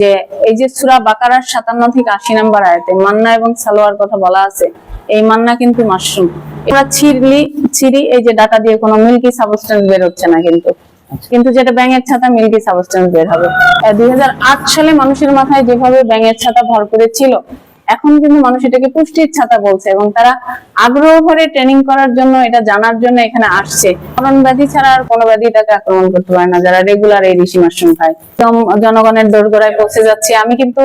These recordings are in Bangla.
যে এই যে সুরা বাকারার সাতান্ন থেকে আশি নাম্বার আয়াতে মান্না এবং সালোয়ার কথা বলা আছে এই মান্না কিন্তু মাশরুম। এবার ছিড়লি ছিড়ি এই যে ডাটা দিয়ে কোনো মিল্কি সাবস্টেন্স বের হচ্ছে না কিন্তু। কিন্তু যেটা ব্যাঙের ছাতা মিল্কি সাবস্টেন্স বের হবে। দুই হাজার আট সালে মানুষের মাথায় যেভাবে ব্যাঙের ছাতা ভর করে ছিল এখন কিন্তু মানুষ এটাকে পুষ্টির ছাতা বলছে এবং তারা আগ্রহ ভরে ট্রেনিং করার জন্য, এটা জানার জন্য এখানে আসছে। করণ ব্যাধি ছাড়া আর কোনো ব্যাধি তাকে আক্রমণ করতে পারে না, যারা রেগুলার এই ঋষি মাশরুম খায়। একদম জনগণের দোরগোড়ায় পৌঁছে যাচ্ছে। আমি কিন্তু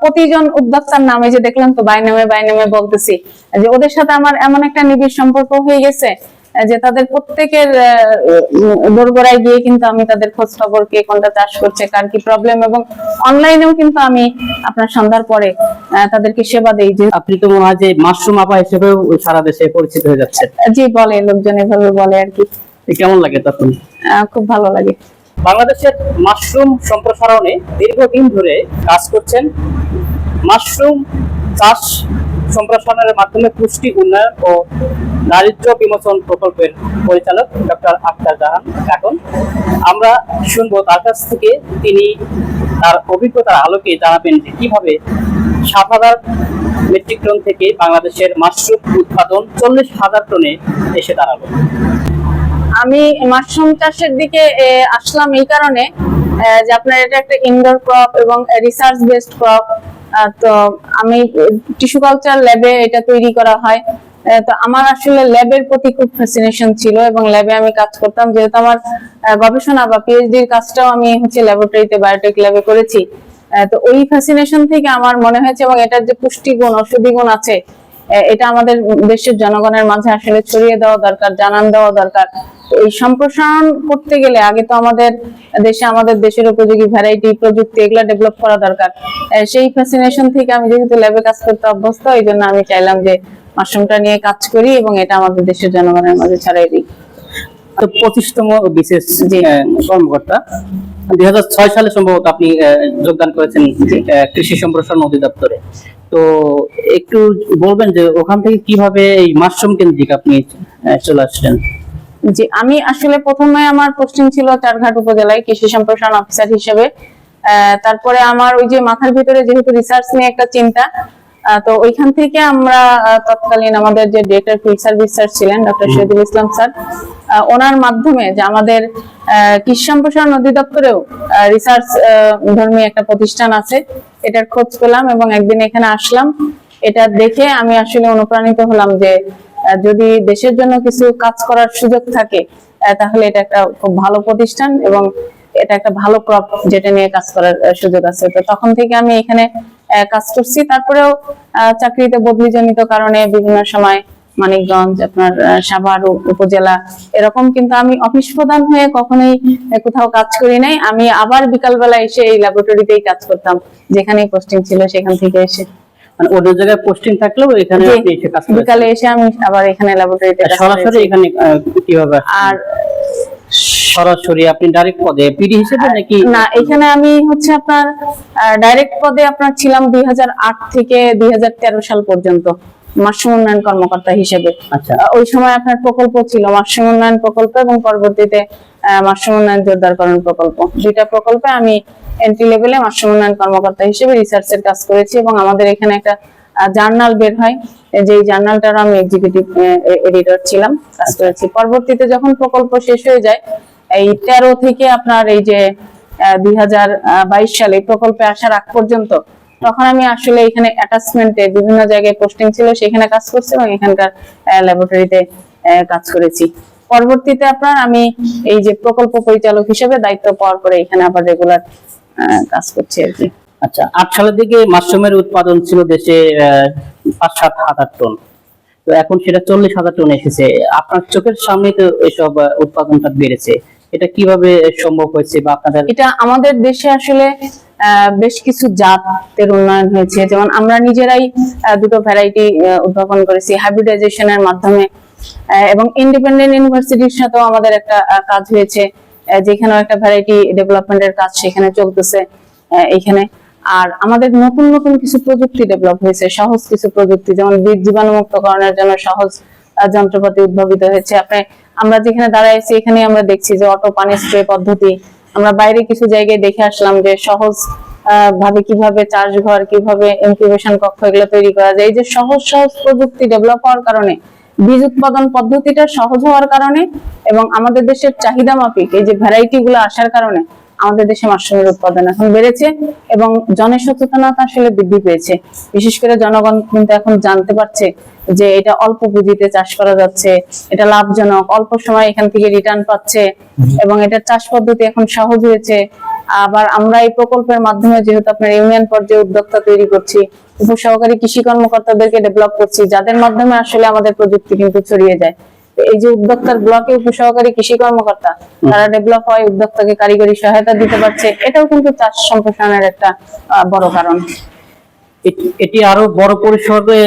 প্রতিজন উদ্যোক্তার নামে যে দেখলাম তো বাই নামে বাই নামে বলতেছি যে ওদের সাথে আমার এমন একটা নিবিড় সম্পর্ক হয়ে গেছে যে তাদের প্রত্যেকের দোরগোড়ায় গিয়ে কিন্তু আমি তাদের খোঁজ খবর কে কোনটা চাষ করছে কার কি প্রবলেম এবং অনলাইনেও কিন্তু আমি আপনার সন্ধ্যার পরে তাদেরকে সেবা দেই যে আপনি তো মনে হয় যে মাশরুম আপা হিসেবেও সারা দেশে পরিচিত হয়ে যাচ্ছে। জি বলে লোকজন এভাবে বলে আর কি। কেমন লাগে তখন খুব ভালো লাগে। বাংলাদেশের মাশরুম সম্প্রসারণে দীর্ঘদিন ধরে কাজ করছেন মাশরুম চাষ সম্প্রসারণের মাধ্যমে পুষ্টি উন্নয়ন ও দারিদ্র্য বিমোচন প্রকল্পের পরিচালক ডক্টর আক্তার জাহান। এখন আমরা শুনব তার কাছ থেকে তিনি তার অভিজ্ঞতার আলোকে জানাবেন যে কীভাবে সাত হাজার মেট্রিক টন থেকে বাংলাদেশের মাশরুম উৎপাদন চল্লিশ হাজার টনে এসে দাঁড়াল। আমি মাশরুম চাষের দিকে আসলাম এই কারণে যে আপনার এটা একটা ইনডোর ক্রপ এবং রিসার্চ বেসড ক্রপ তো আমি টিস্যু কালচার ল্যাবে এটা তৈরি করা হয়। তো আমার আসলে ল্যাবের প্রতি খুব ফ্যাসিনেশন ছিল এবং ল্যাবে আমি কাজ করতাম। যেহেতু আমার গবেষণা বা পিএইচডি এর কাজটাও আমি হচ্ছে ল্যাবরেটরিতে বায়োটেক ল্যাবে করেছি। তো ওই ফ্যাসিনেশন থেকে আমার মনে হয়েছে এবং এটার যে পুষ্টিগুণ ঔষধি গুণ আছে এটা আমাদের দেশের জনগণের মাঝে আসলে ছড়িয়ে দেওয়া দরকার, জানান দেওয়া দরকার। এই সম্প্রসারণ করতে গেলে আগে তো আমাদের দেশে, আমাদের দেশের উপযোগী ভ্যারাইটি প্রযুক্তি, এগুলো ডেভেলপ করা দরকার। সেই ফ্যাসিনেশন থেকে আমি যেহেতু ল্যাবে কাজ করতে অভ্যস্ত, এই জন্য আমি চাইলাম যে মাশরুমটা নিয়ে কাজ করি এবং এটা আমাদের দেশের জনগণের মাঝে ছড়াই দিই। তো পঁচিশতম বিশেষ কর্মকর্তা। দুই সালে সম্ভবত আপনি যোগদান করেছেন কৃষি সম্প্রসারণ অধিদপ্তরে। তো একটু বলবেন যে ওখান থেকে কীভাবে এই মাশরুম কেন্দ্রিক আপনি চলে আসলেন? জি আমি আসলে প্রথমে আমার পোস্টিং ছিল চারঘাট উপজেলায় কৃষি সম্প্রসারণ অফিসার হিসেবে। তারপরে আমার ওই যে মাথার ভিতরে যেহেতু রিসার্চ নিয়ে একটা চিন্তা তো ওইখান থেকে আমরা তৎকালীন আমাদের যে ডিরেক্টর ফিল্ড সার্ভিস স্যার ছিলেন ডক্টর শহীদুল ইসলাম স্যার ওনার মাধ্যমে যে আমাদের কৃষি সম্প্রসারণ অধিদপ্তরেও রিসার্চ ধর্মী একটা প্রতিষ্ঠান আছে এটার খোঁজ পেলাম এবং একদিন এখানে আসলাম। এটা দেখে আমি আসলে অনুপ্রাণিত হলাম যে যদি দেশের জন্য কিছু কাজ করার সুযোগ থাকে তাহলে এটা একটা খুব ভালো প্রতিষ্ঠান এবং এটা একটা ভালো ক্রপ যেটা নিয়ে কাজ করার সুযোগ আছে। তো তখন থেকে আমি এখানে কাজ করছি। তারপরেও চাকরিতে বদলিজনিত কারণে বিভিন্ন সময় মানিকগঞ্জ আপনার সাভার উপজেলা এরকম কিন্তু আমি অফিস প্রধান হয়ে কখনোই কোথাও কাজ করি নাই। আমি আবার বিকালবেলা এসে এই ল্যাবরেটরিতেই কাজ করতাম যেখানেই পোস্টিং ছিল সেখান থেকে এসে। মানে অন্য জায়গায় পোস্টিং থাকলেও এখানে আপনি এসে কাজ বিকালে এসে আমি আবার এখানে ল্যাবরেটরিতে সরাসরি এখানে কীভাবে আর সরাসরি আপনি ডাইরেক্ট পদে পিডি হিসেবে নাকি? না এখানে আমি হচ্ছে আপনার ডাইরেক্ট পদে আপনার ছিলাম দুই থেকে দুই সাল পর্যন্ত মাশরুম উন্নয়ন কর্মকর্তা হিসেবে। আচ্ছা। ওই সময় আপনার প্রকল্প ছিল মাশরুম উন্নয়ন প্রকল্প এবং পরবর্তীতে মাশরুম উন্নয়ন জোরদারকরণ প্রকল্প। দুইটা প্রকল্পে আমি এন্ট্রি লেভেলে মাশরুম উন্নয়ন কর্মকর্তা হিসেবে রিসার্চের কাজ করেছি এবং আমাদের এখানে একটা জার্নাল বের হয় যে জার্নালটার আমি এক্সিকিউটিভ এডিটর ছিলাম কাজ করেছি। পরবর্তীতে যখন প্রকল্প শেষ হয়ে যায় এই তেরো থেকে আপনার এই যে দুই সালে প্রকল্পে আসার আগ পর্যন্ত, তখন আমি আসলে এখানে অ্যাটাচমেন্টে বিভিন্ন জায়গায় পোস্টিং ছিল, সেখানে কাজ করছি এবং এখানকার ল্যাবরেটরিতে কাজ করেছি। পরবর্তীতে আপনার আমি এই যে প্রকল্প পরিচালক হিসেবে দায়িত্ব পাওয়ার পরে এখানে আবার রেগুলার কাজ করছি আর কি। আচ্ছা আট সালের দিকে মাশরুমের উৎপাদন ছিল দেশে পাঁচ সাত হাজার টন। তো এখন সেটা চল্লিশ হাজার টন এসেছে। আপনার চোখের সামনে তো এসব উৎপাদনটা বেড়েছে। এটা কীভাবে সম্ভব হয়েছে বা আপনাদের এটা আমাদের দেশে আসলে বেশ কিছু জাতের উন্নয়ন হয়েছে। যেমন আমরা নিজেরাই দুটো ভ্যারাইটি উদ্ভাবন করেছি হাইব্রিডাইজেশনের মাধ্যমে। এবং ইন্ডিপেন্ডেন্ট ইউনিভার্সিটির সাথেও আমাদের একটা কাজ হয়েছে আহ, যেখানেও একটা ভ্যারাইটি ডেভেলপমেন্টের কাজ সেখানে চলতেছে এখানে। আর আমাদের নতুন নতুন কিছু প্রযুক্তি ডেভেলপ হয়েছে সহজ কিছু প্রযুক্তি যেমন বীজ জীবাণুমুক্তকরণের জন্য সহজ যন্ত্রপাতি উদ্ভাবিত হয়েছে। আপনি, আমরা যেখানে দাঁড়াই আছি এখানে আমরা দেখছি যে অটো পানি স্প্রে পদ্ধতি। আমরা বাইরে কিছু জায়গায় দেখে আসলাম যে সহজ ভাবে কীভাবে চাষঘর, কীভাবে ইনকিউবেশন কক্ষ এগুলো তৈরি করা যায়। এই যে সহজ সহজ প্রযুক্তি ডেভেলপ হওয়ার কারণে, বীজ উৎপাদন পদ্ধতিটা সহজ হওয়ার কারণে এবং আমাদের দেশের চাহিদা মাফিক, এই যে ভ্যারাইটি গুলো আসার কারণে আমাদের দেশে মাশরুমের উৎপাদন এখন বেড়েছে এবং জনসচেতনতা আসলে বৃদ্ধি পেয়েছে। বিশেষ করে জনগণ কিন্তু এখন জানতে পারছে যে এটা অল্প পুঁজিতে চাষ করা যাচ্ছে, এটা লাভজনক, অল্প সময় এখান থেকে রিটার্ন পাচ্ছে এবং এটার চাষ পদ্ধতি এখন সহজ হয়েছে। আবার আমরা এই প্রকল্পের মাধ্যমে যেহেতু আপনার ইউনিয়ন পর্যায়ে উদ্যোক্তা তৈরি করছি, উপসহকারী কৃষি কর্মকর্তাদেরকে ডেভেলপ করছি, যাদের মাধ্যমে আসলে আমাদের প্রযুক্তি কিন্তু ছড়িয়ে যায়। এই যে উদ্যোক্তার ব্লকে উপসহকারী কৃষি কর্মকর্তা তারা ডেভেলপ হয় উদ্যোক্তাকে কারিগরি সহায়তা দিতে পারছে। এটাও কিন্তু চাষ সম্প্রসারণের একটা বড় কারণ। এটি- আরও বড় পরিসরে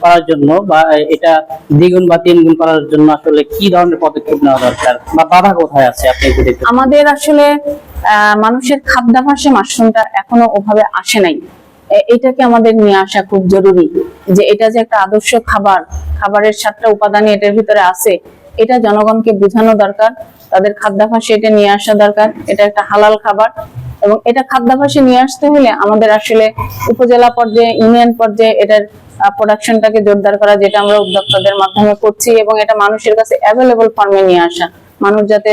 করার জন্য বা এটা দ্বিগুণ বা তিনগুণ করার জন্য আসলে কি ধরনের পদক্ষেপ নেওয়া দরকার বা বাধা কোথায় আছে? আপনি আমাদের আসলে আহ, মানুষের খাদ্যাভাসে মাশরুমটা এখনও ওভাবে আসে নাই। এটাকে আমাদের নিয়ে আসা খুব জরুরি যে এটা যে একটা আদর্শ খাবার, খাবারের সাতটা উপাদানই এটার ভিতরে আছে, এটা জনগণকে বোঝানো দরকার, তাদের খাদ্যাভাসে এটা নিয়ে আসা দরকার, এটা একটা হালাল খাবার এবং এটা খাদ্যাভাসে নিয়ে আসতে হলে আমাদের আসলে উপজেলা পর্যায়ে, ইউনিয়ন পর্যায়ে এটার প্রোডাকশনটাকে জোরদার করা যেটা আমরা উদ্যোক্তাদের মাধ্যমে করছি এবং এটা মানুষের কাছে অ্যাভেলেবল ফর্মে নিয়ে আসা। মানুষ যাতে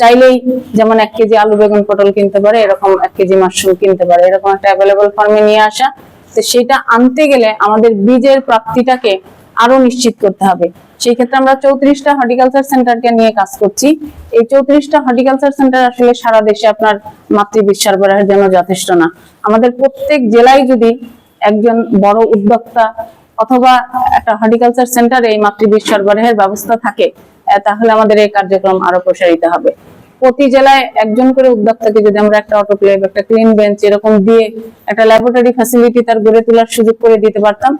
চাইলেই যেমন এক কেজি আলু, বেগুন, পটল কিনতে পারে, এরকম এক কেজি মাশরুম কিনতে পারে। এরকম একটা অ্যাভেলেবল ফর্মে নিয়ে আসা। তো সেটা আনতে গেলে আমাদের বীজের প্রাপ্তিটাকে আরও নিশ্চিত করতে হবে। সেই ক্ষেত্রে আমরা চৌত্রিশটা হর্টিকালচার সেন্টারকে নিয়ে কাজ করছি। এই চৌত্রিশটা হর্টিকালচার সেন্টার আসলে সারা দেশে আপনার মাতৃবীজ সরবরাহের জন্য যথেষ্ট না। আমাদের প্রত্যেক জেলায় যদি একজন বড় উদ্যোক্তা অথবা একটা হর্টিকালচার সেন্টারে এই মাতৃবীজ সরবরাহের ব্যবস্থা থাকে তাহলে আমাদের এই কার্যক্রম আরও প্রসারিত হবে। প্রতি জেলায় একজন করে উদ্যোক্তাকে যদি আমরা একটা অটোক্লেভ একটা ক্লিন বেঞ্চ এরকম দিয়ে একটা ল্যাবরেটরি ফ্যাসিলিটি তার গড়ে তোলার সুযোগ করে দিতে পারতাম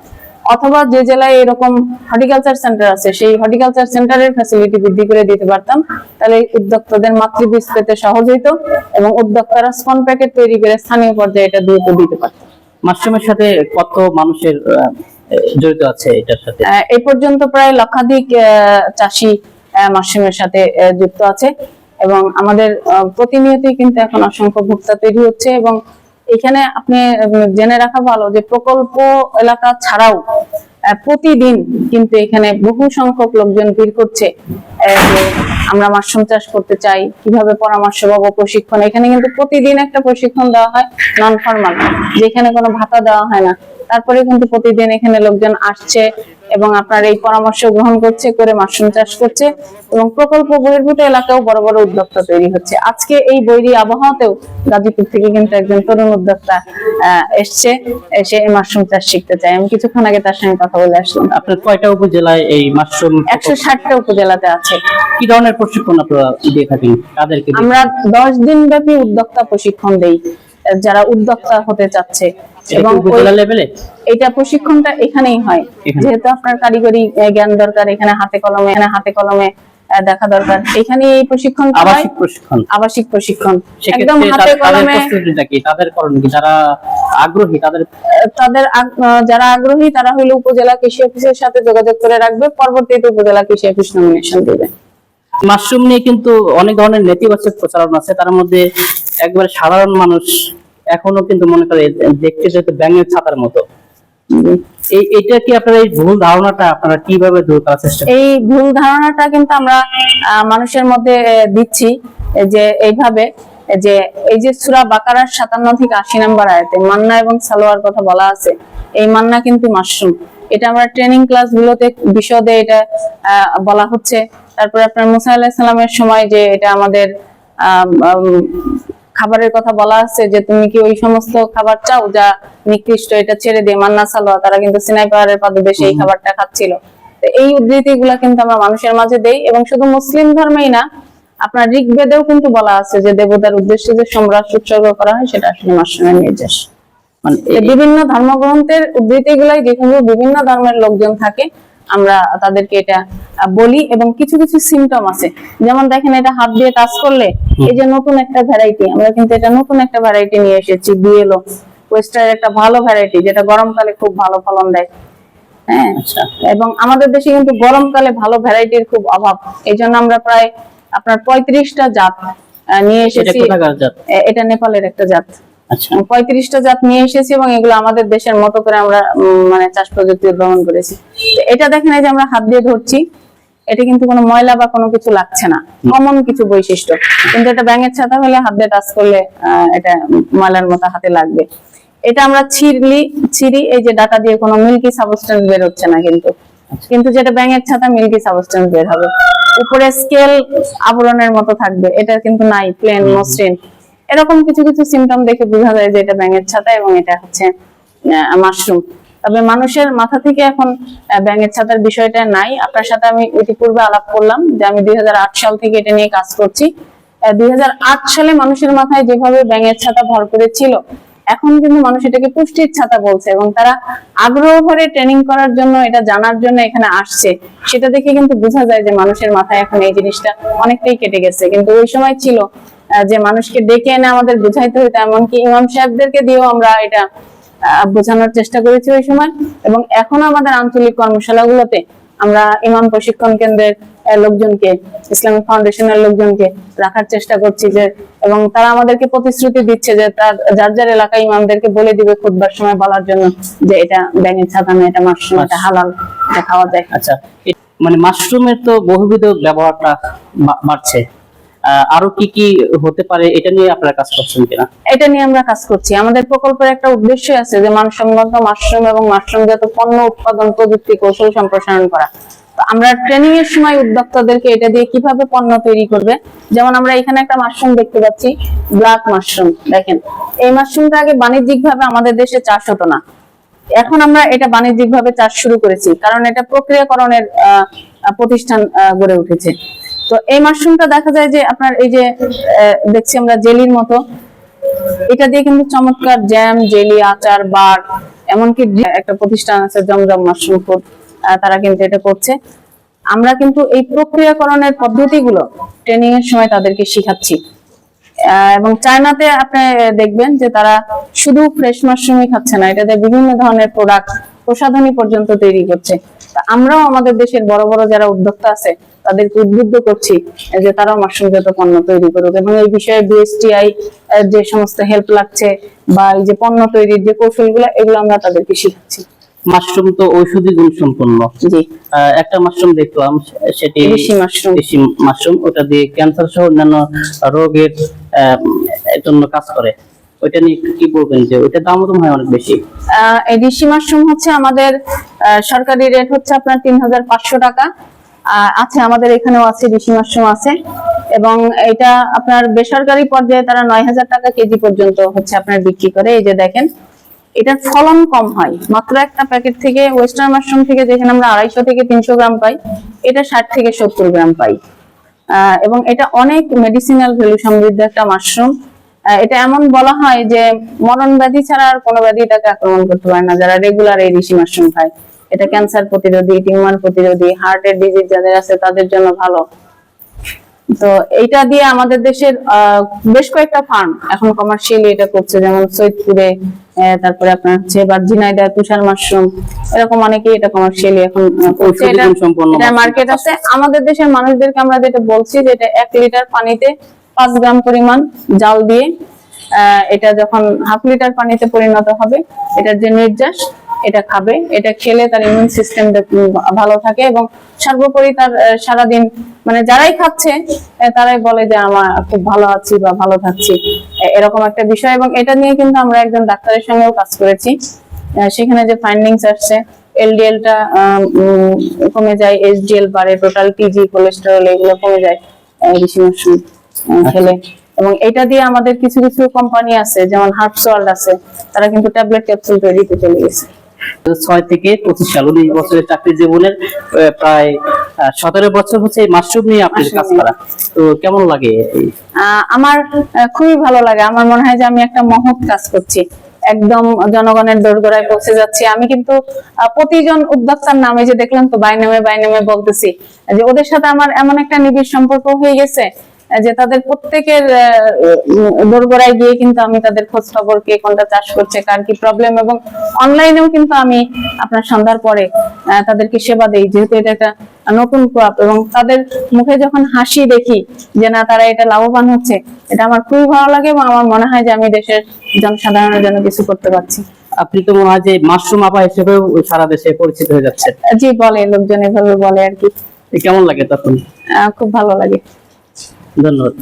অথবা যে জেলায় এরকম হর্টিকালচার সেন্টার আছে সেই হর্টিকালচার সেন্টারের ফ্যাসিলিটি বৃদ্ধি করে দিতে পারতাম তাহলে উদ্যোক্তাদের মাতৃবীজ পেতে সহজ হইতো এবং উদ্যোক্তারা স্পন প্যাকেট তৈরি করে স্থানীয় পর্যায়ে এটা দ্রুত দিতে পারতাম মাশরুমের সাথে কত মানুষের জড়িত আছে এটার সাথে? এই পর্যন্ত প্রায় লক্ষাধিক চাষি মাশরুমের সাথে যুক্ত আছে। এবং আমাদের প্রতিনিয়তই কিন্তু এখন অসংখ্য ভোক্তা তৈরি হচ্ছে এবং এখানে আপনি জেনে রাখা ভালো যে প্রকল্প এলাকা ছাড়াও প্রতিদিন কিন্তু এখানে বহু সংখ্যক লোকজন ভিড় করছে। আমরা মাশরুম চাষ করতে চাই, কীভাবে পরামর্শ পাবো প্রশিক্ষণ। এখানে কিন্তু প্রতিদিন একটা প্রশিক্ষণ দেওয়া হয় নন ফর্মাল যেখানে কোনো ভাতা দেওয়া হয় না। তারপরে কিন্তু প্রতিদিন এখানে লোকজন আসছে এবং আপনার এই পরামর্শ গ্রহণ করছে করে মাশরুম চাষ করছে এবং প্রকল্প বহির্ভূত এলাকাও বড় বড় উদ্যোক্তা তৈরি হচ্ছে। আজকে এই বৈরী আবহাওয়াতেও গাজীপুর থেকে কিন্তু একজন তরুণ উদ্যোক্তা এসছে এসে এই মাশরুম চাষ শিখতে চায়। আমি কিছুক্ষণ আগে তার সঙ্গে কথা বলে আসলাম। আপনার কয়টা উপজেলায় এই মাশরুম একশো ষাটটা উপজেলাতে আছে। কি ধরনের প্রশিক্ষণ আপনারা দিয়ে থাকেন? আমরা দশ দিন ব্যাপী উদ্যোক্তা প্রশিক্ষণ দেই। যারা উদ্যোক্তা হতে চাচ্ছে এবং এটা প্রশিক্ষণটা এখানেই হয়। যেহেতু আপনার কারিগরি জ্ঞান দরকার এখানে হাতে কলমে এখানে হাতে কলমে দেখা দরকার। এখানে এই প্রশিক্ষণ আবাসিক প্রশিক্ষণ। আবাসিক প্রশিক্ষণ। একদম হাতে কলমে তাদের করণ কি? যারা আগ্রহী তাদের তাদের যারা আগ্রহী তারা হলো উপজেলা কৃষি অফিসের সাথে যোগাযোগ করে রাখবে। পরবর্তীতে উপজেলা কৃষি অফিস নমিনেশন দেবে। মাশরুম নিয়ে কিন্তু অনেক ধরনের নেতিবাচক প্রচারণা আছে। তার মধ্যে একবার সাধারণ মানুষ এখনও কিন্তু মনে করে দেখতে যেতে ব্যাঙের ছাতার মতো। এই এটা কি এই ভুল ধারণাটা আপনারা কীভাবে দূর করার চেষ্টা এই ভুল ধারণাটা কিন্তু আমরা মানুষের মধ্যে দিচ্ছি যে এইভাবে যে এই যে সুরা বাকারার সাতান্ন থেকে আশি নাম্বার আয়াতে মান্না এবং সালোয়ার কথা বলা আছে এই মান্না কিন্তু মাশরুম। এটা আমরা ট্রেনিং ক্লাস গুলোতে বিশদে এটা বলা হচ্ছে। তারপরে আপনার মুসা আলাহিসাল্লামের সময় যে এটা আমাদের আম, আম, খাবারের কথা বলা আছে যে তুমি কি ওই সমস্ত খাবার চাও যা নিকৃষ্ট এটা ছেড়ে দিয়ে মান্না সালোয়া তারা কিন্তু সিনাই পাহাড়ের পাদদেশে এই খাবারটা খাচ্ছিল। তো এই উদ্ধৃতি গুলা কিন্তু আমরা মানুষের মাঝে দেই এবং শুধু মুসলিম ধর্মেই না আপনার ঋগ্বেদেও কিন্তু বলা আছে যে দেবতার উদ্দেশ্যে যে সম্রাট উৎসর্গ করা হয় সেটা আসলে মাশরুমের নির্দেশ। মানে বিভিন্ন ধর্মগ্রন্থের উদ্ধৃতি গুলাই যেখানে বিভিন্ন ধর্মের লোকজন থাকে আমরা তাদেরকে এটা বলি এবং কিছু কিছু সিমটম আছে। যেমন দেখেন এটা হাত দিয়ে টাচ করলে এই যে নতুন একটা ভ্যারাইটি আমরা কিন্তু এটা নতুন একটা ভ্যারাইটি নিয়ে এসেছি বিএলও ওয়েস্টার একটা ভালো ভ্যারাইটি যেটা গরমকালে খুব ভালো ফলন দেয়। হ্যাঁ? আচ্ছা। এবং আমাদের দেশে কিন্তু গরমকালে ভালো ভ্যারাইটির খুব অভাব। এই জন্য আমরা প্রায় আপনার পঁয়ত্রিশটা জাত নিয়ে এসেছি। এটা নেপালের একটা জাত। পঁয়ত্রিশটা জাত নিয়ে এসেছি এবং এগুলো আমাদের দেশের মতো করে আমরা মানে চাষ প্রযুক্তি উদ্ভাবন করেছি। এটা দেখেন এই যে আমরা হাত দিয়ে ধরছি এটা কিন্তু কোনো ময়লা বা কোনো কিছু লাগছে না। কমন কিছু বৈশিষ্ট্য। কিন্তু এটা ব্যাঙের ছাতা হলে হাত দিয়ে টাচ করলে এটা ময়লার মতো হাতে লাগবে। এটা আমরা ছিড়লি ছিড়ি এই যে ডাটা দিয়ে কোনো মিল্কি সাবস্টেন্স বের হচ্ছে না কিন্তু। কিন্তু যেটা ব্যাঙের ছাতা মিল্কি সাবস্টেন্স বের হবে। উপরে স্কেল আবরণের মতো থাকবে। এটা কিন্তু নাই প্লেন মসৃণ। এরকম কিছু কিছু সিমটম দেখে বোঝা যায় যে এটা ব্যাঙের ছাতা এবং এটা হচ্ছে মাশরুম তবে মানুষের মাথা থেকে এখন ব্যাঙের ছাতার বিষয়টা নাই। আপনার সাথে আমি ইতিপূর্বে আলাপ করলাম যে আমি দুই সাল থেকে এটা নিয়ে কাজ করছি। দুই সালে মানুষের মাথায় যেভাবে ব্যাঙের ছাতা ভর করে ছিল, এখন কিন্তু মানুষ এটাকে পুষ্টির ছাতা বলছে এবং তারা আগ্রহ ভরে ট্রেনিং করার জন্য, এটা জানার জন্য এখানে আসছে। সেটা দেখে কিন্তু বোঝা যায় যে মানুষের মাথায় এখন এই জিনিসটা অনেকটাই কেটে গেছে। কিন্তু ওই সময় ছিল যে মানুষকে ডেকে এনে আমাদের বোঝাইতে হতো এমনকি ইমাম সাহেবদেরকে দিয়েও আমরা এটা বোঝানোর চেষ্টা করেছি ওই সময়। এবং এখন আমাদের আঞ্চলিক কর্মশালাগুলোতে আমরা ইমাম প্রশিক্ষণ কেন্দ্রের লোকজনকে ইসলামিক ফাউন্ডেশনের লোকজনকে রাখার চেষ্টা করছি যে এবং তারা আমাদেরকে প্রতিশ্রুতি দিচ্ছে যে তার যার যার এলাকায় ইমামদেরকে বলে দিবে খুদবার সময় বলার জন্য যে এটা ব্যাঙের ছাতা না এটা মাশরুম এটা হালাল এটা খাওয়া যায়। আচ্ছা মানে মাশরুমের তো বহুবিধ ব্যবহারটা বাড়ছে। আরও কি কি হতে পারে এটা নিয়ে আপনারা কাজ করছেন কিনা? এটা নিয়ে আমরা কাজ করছি। আমাদের প্রকল্পের একটা উদ্দেশ্য আছে যে মানসম্মত মাশরুম এবং মাশরুমজাত পণ্য উৎপাদন, প্রযুক্তি, কৌশল সম্প্রসারণ করা। আমরা ট্রেনিং এর সময় উদ্যোক্তাদেরকে এটা দিয়ে কীভাবে পণ্য তৈরি করবে? যেমন আমরা এখানে একটা মাশরুম দেখতে পাচ্ছি ব্ল্যাক মাশরুম, দেখেন। এই মাশরুমটা আগে বাণিজ্যিক ভাবে আমাদের দেশে চাষ হতো না। এখন আমরা এটা বাণিজ্যিক ভাবে চাষ শুরু করেছি, কারণ এটা প্রক্রিয়াকরণের প্রতিষ্ঠান গড়ে উঠেছে। তো এই মাশরুমটা দেখা যায় যে আপনার এই যে দেখছি আমরা জেলির মতো। এটা দিয়ে কিন্তু চমৎকার জ্যাম জেলি, আচার বার এমনকি একটা প্রতিষ্ঠান আছে জমজম মাশরুম ফুড তারা কিন্তু এটা করছে। আমরা কিন্তু এই প্রক্রিয়াকরণের পদ্ধতিগুলো ট্রেনিং এর সময় তাদেরকে শিখাচ্ছি। এবং চায়নাতে আপনি দেখবেন যে তারা শুধু ফ্রেশ মাশরুমই খাচ্ছে না, এটাতে বিভিন্ন ধরনের প্রোডাক্ট প্রসাধনী পর্যন্ত তৈরি করছে। আমরাও আমাদের দেশের বড় বড় যারা উদ্যোক্তা আছে তাদেরকে উদ্বুদ্ধ করছি যে তারাও মাশরুম পণ্য তৈরি করুক। এবং এই বিষয়ে বিএসটিআই যে সমস্ত হেল্প লাগছে বা এই যে পণ্য তৈরির যে কৌশলগুলো এগুলো আমরা তাদেরকে শিখাচ্ছি। মাশরুম তো ঔষধি গুণ সম্পন্ন একটা মাশরুম দেখলাম সেটি দেশি মাশরুম। ওটা দিয়ে ক্যান্সার সহ অন্যান্য রোগের জন্য কাজ করে। ওইটা নিয়ে কি বলবেন যে ওইটার দাম তো হয় অনেক বেশি? আহ, এই ঋষি মাশরুম হচ্ছে আমাদের সরকারি রেট হচ্ছে আপনার তিন হাজার পাঁচশো টাকা। আছে, আমাদের এখানেও আছে ঋষি মাশরুম আছে। এবং এটা আপনার বেসরকারি পর্যায়ে তারা নয় হাজার টাকা কেজি পর্যন্ত হচ্ছে আপনার বিক্রি করে। এই যে দেখেন, এটার ফলন কম হয়। মাত্র একটা প্যাকেট থেকে ওয়েস্টার্ন মাশরুম থেকে যেখানে আমরা আড়াইশো থেকে তিনশো গ্রাম পাই, এটা ষাট থেকে সত্তর গ্রাম পাই। এবং এটা অনেক মেডিসিনাল ভ্যালু সমৃদ্ধ একটা মাশরুম এটা এমন বলা হয় যে মরণ ব্যাধি ছাড়া আর কোনো ব্যাধি তাকে আক্রমণ করতে পারে না, যারা রেগুলার এই ঋষি মাশরুম খায়। এটা ক্যান্সার প্রতিরোধী টিউমার প্রতিরোধী হার্টের ডিজিজ যাদের আছে তাদের জন্য ভালো। তো এইটা দিয়ে আমাদের দেশের বেশ কয়েকটা ফার্ম এখন কমার্শিয়ালি এটা করছে যেমন সৈয়দপুরে তারপরে আপনার হচ্ছে ঝিনাইদহ তুষার মাশরুম এরকম অনেকেই এটা কমার্শিয়ালি এখন করছে। এটা মার্কেট আছে। আমাদের দেশের মানুষদেরকে আমরা যেটা বলছি যে এটা এক লিটার পানিতে পাঁচ গ্রাম পরিমাণ জাল দিয়ে আহ, এটা যখন হাফ লিটার পানিতে পরিণত হবে এটার যে নির্যাস এটা খাবে। এটা খেলে তার ইমিউন সিস্টেম ভালো থাকে এবং সর্বোপরি তার সারাদিন মানে যারাই খাচ্ছে তারাই বলে যে আমার খুব ভালো আছি বা ভালো থাকছি। এরকম একটা বিষয় এবং এটা নিয়ে কিন্তু আমরা একজন ডাক্তারের সঙ্গেও কাজ করেছি। সেখানে যে ফাইন্ডিংস আসছে এলডিএলটা কমে যায় এইচডিএল বাড়ে টোটাল টিজি কোলেস্টেরল এগুলো কমে যায় ঋষি খেলে। এবং এটা দিয়ে আমাদের কিছু কিছু কোম্পানি আছে, যেমন হার্বস ওয়ার্ল্ড আছে, তারা কিন্তু ট্যাবলেট ক্যাপসুল তৈরিতে চলে গেছে। ছয় থেকে পঁচিশ সাল উনিশ বছরের চাকরি জীবনের আহ, প্রায় সতেরো বছর হচ্ছে এই মাশরুম নিয়ে আপনার কাজ করা। তো কেমন লাগে আমার খুবই ভালো লাগে। আমার মনে হয় যে আমি একটা মহৎ কাজ করছি। একদম জনগণের দোরগোড়ায় পৌঁছে যাচ্ছি। আমি কিন্তু প্রতিজন উদ্যোক্তার নামে যে দেখলাম তো বাই নামে বাই নামে বলতেছি যে ওদের সাথে আমার এমন একটা নিবিড় সম্পর্ক হয়ে গেছে যে তাদের প্রত্যেকের দোরগোড়ায় গিয়ে কিন্তু আমি তাদের খোঁজ খবর কে কোনটা চাষ করছে কার কি প্রবলেম এবং অনলাইনেও কিন্তু আমি আপনার সন্ধ্যার পরে তাদেরকে সেবা দেই। যেহেতু এটা একটা নতুন ক্রপ এবং তাদের মুখে যখন হাসি দেখি যে না তারা এটা লাভবান হচ্ছে এটা আমার খুবই ভালো লাগে এবং আমার মনে হয় যে আমি দেশের জনসাধারণের জন্য কিছু করতে পারছি। আপনি তো মনে হয় যে মাশরুম আপা হিসেবেও সারা দেশে পরিচিত হয়ে যাচ্ছে। জি বলে লোকজন এভাবে বলে আর কি। কেমন লাগে তখন? খুব ভালো লাগে। ধন্যবাদ।